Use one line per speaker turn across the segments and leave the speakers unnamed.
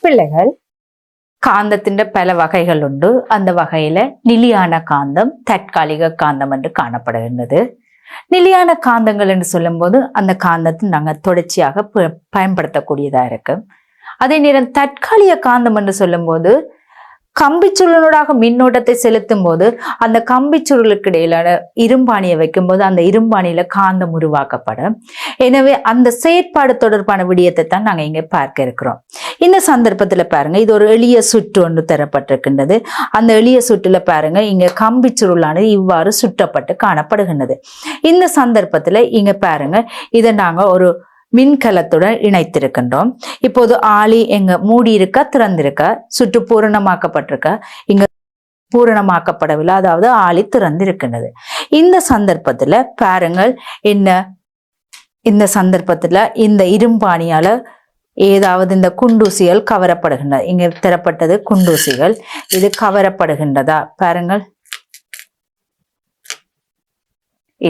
பிள்ளைகள். காந்தத்தின் பல வகைகள் உண்டு. அந்த வகையில நிலையான காந்தம் தற்காலிக காந்தம் என்று காணப்படுகின்றது. நிலையான காந்தங்கள் என்று சொல்லும்போது அந்த காந்தத்தை நாங்கள் தொடர்ச்சியாக ப- பயன்படுத்தக்கூடியதா இருக்கு. அதே நேரம் தற்காலிக காந்தம் என்று சொல்லும்போது கம்பிச்சுருளனூடாக மின்னோட்டத்தை செலுத்தும் போது அந்த கம்பிச்சுருளுக்கு இடையிலான இரும்பாணியை வைக்கும்போது அந்த இரும்பாணியில காந்தம் உருவாக்கப்படும். எனவே அந்த செயற்பாடு தொடர்பான விடயத்தை தான் நாங்க இங்க பார்க்க இருக்கிறோம். இந்த சந்தர்ப்பத்துல பாருங்க இது ஒரு எளிய சுற்று ஒன்று தரப்பட்டிருக்கின்றது. அந்த எளிய சுற்றுல பாருங்க இங்க கம்பி சுருளானது இவ்வாறு சுற்றப்பட்டு காணப்படுகின்றது. இந்த சந்தர்ப்பத்துல இங்க பாருங்க இதை நாங்க ஒரு மின்கலத்துடன் இணைத்திருக்கின்றோம். இப்போது ஆளி எங்க மூடி இருக்கா திறந்திருக்கா சுற்று பூரணமாக்கப்பட்டிருக்க இங்க பூரணமாக்கப்படவில்லை. அதாவது ஆளி திறந்திருக்கின்றது. இந்த சந்தர்ப்பத்துல பாருங்கள் என்ன இந்த சந்தர்ப்பத்துல இந்த இரும்பாணியால ஏதாவது இந்த குண்டூசிகள் கவரப்படுகின்றன. இங்க திறப்பட்டது குண்டூசிகள். இது கவரப்படுகின்றதா? பாருங்கள்.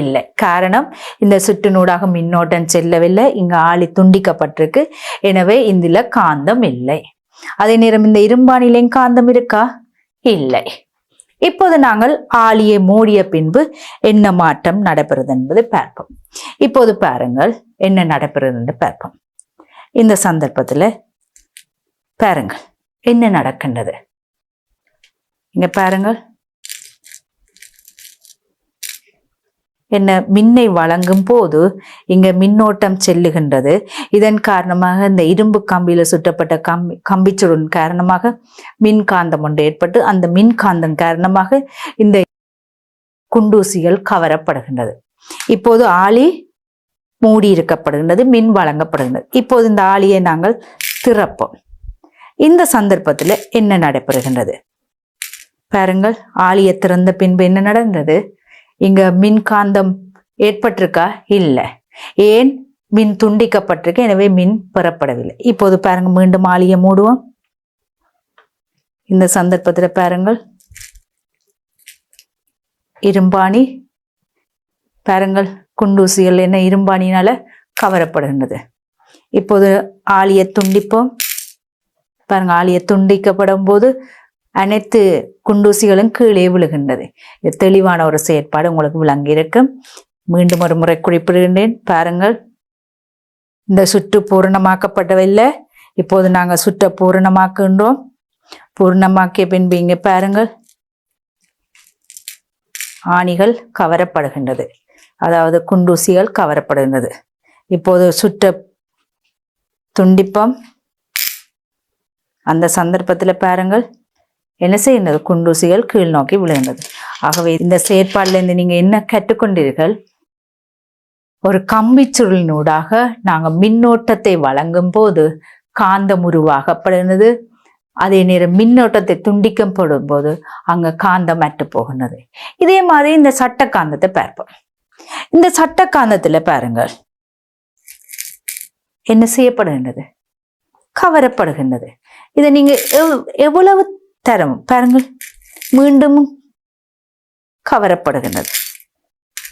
இல்லை. காரணம் இந்த சுற்றினூடாக மின்னோட்டம் செல்லவில்லை. இங்க ஆளி துண்டிக்கப்பட்டிருக்கு. எனவே இதில் காந்தம் இல்லை. அதே நேரம் இந்த இரும்பானிலையும் காந்தம் இருக்கா? இல்லை. இப்போது நாங்கள் ஆலியை மூடிய பின்பு என்ன மாற்றம் நடைபெறுது என்பதை பார்ப்போம். இப்போது பாருங்கள் என்ன நடைபெறுது என்று பார்ப்போம். இந்த சந்தர்ப்பத்துல பாருங்கள் என்ன நடக்கின்றது? இங்க பாருங்கள் என்ன மின்னை வழங்கும் போது இங்க மின்னோட்டம் செல்லுகின்றது. இதன் காரணமாக இந்த இரும்பு கம்பியில சுட்டப்பட்ட கம்பி கம்பிச்சுருள் காரணமாக மின்காந்தம் ஒன்று ஏற்பட்டு அந்த மின்காந்தம் காரணமாக இந்த குண்டூசிகள் கவரப்படுகின்றது. இப்போது ஆளி மூடி இருக்கப்படுகின்றது மின் வழங்கப்படுகின்றது. இப்போது இந்த ஆளியை நாங்கள் திறப்போம். இந்த சந்தர்ப்பத்தில் என்ன நடைபெறுகின்றது? பாருங்கள் ஆலியை திறந்த பின்பு என்ன நடந்தது? இங்க மின்காந்தம் ஏற்பட்டிருக்கா? இல்லை. ஏன் மின் துண்டிக்கப்பட்டிருக்கு? எனவே மின் பெறப்படவில்லை. இப்போது பாருங்க மீண்டும் ஆளியை மூடுவோம். இந்த சந்தர்ப்பத்தில் பாருங்கள். இரும்பாணி. பாருங்கள் குண்டூசிகள் என்ன இரும்பாணினால கவரப்படுகின்றது. இப்போது ஆலியை துண்டிப்போம். பாருங்க ஆலியை துண்டிக்கப்படும் போது அனைத்து குண்டூசிகளும் கீழே விழுகின்றது. இது தெளிவான ஒரு செயற்பாடு உங்களுக்கு விளங்கி இருக்கும் மீண்டும் ஒரு முறை குறிப்பிடுகின்றேன். பாருங்கள். இந்த சுற்று பூரணமாக்கப்படவில்லை. இப்போது நாங்கள் சுற்றை பூரணமாக்குகின்றோம். பூரணமாக்கிய பின்பு இங்கே பாருங்கள். ஆணிகள் கவரப்படுகின்றது. அதாவது குண்டூசிகள் கவரப்படுகின்றது. இப்போது சுற்ற துண்டிப்பம். அந்த சந்தர்ப்பத்தில் பாருங்கள். என்ன செய்கின்றது குண்டூசிகள் கீழ் நோக்கி விழுகின்றது. ஆகவே இந்த செயற்பாட்டிலிருந்து நீங்க என்ன கற்றுக்கொண்டீர்கள்? ஒரு கம்பிச்சுருளினூடாக நாங்க மின்னோட்டத்தை வழங்கும் போது காந்தம் உருவாகப்படுகிறது. அதே நேரம் மின்னோட்டத்தை துண்டிக்கப்படும் போது அங்க காந்தம் அற்று போகின்றது. இதே மாதிரி இந்த சட்ட காந்தத்தை பார்ப்போம். இந்த சட்ட காந்தத்தில் பாருங்கள். என்ன செய்யப்படுகின்றது? கவரப்படுகின்றது. இதை நீங்க எவ்- எவ்வளவு தரம் பாருங்கள் மீண்டும் கவரப்படுகின்றது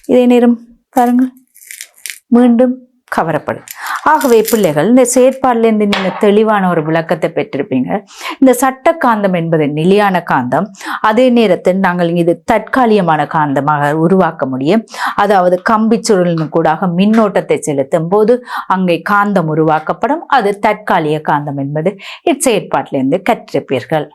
இதே நேரம் பாருங்கள் மீண்டும் கவரப்படும் ஆகவே பிள்ளைகள் இந்த செயற்பாடுலேருந்து நீங்கள் தெளிவான ஒரு விளக்கத்தை பெற்றிருப்பீங்க இந்த சட்ட காந்தம் என்பது நிலையான காந்தம் அதே நேரத்தில் நாங்கள் இது தற்காலிகமான காந்தமாக உருவாக்க முடியும் அதாவது கம்பி சுருளின் கூடாக மின்னோட்டத்தை செலுத்தும் போது அங்கே காந்தம் உருவாக்கப்படும் அது தற்காலிக காந்தம் என்பது இச்செயற்பாட்டிலிருந்து கற்றிருப்பீர்கள்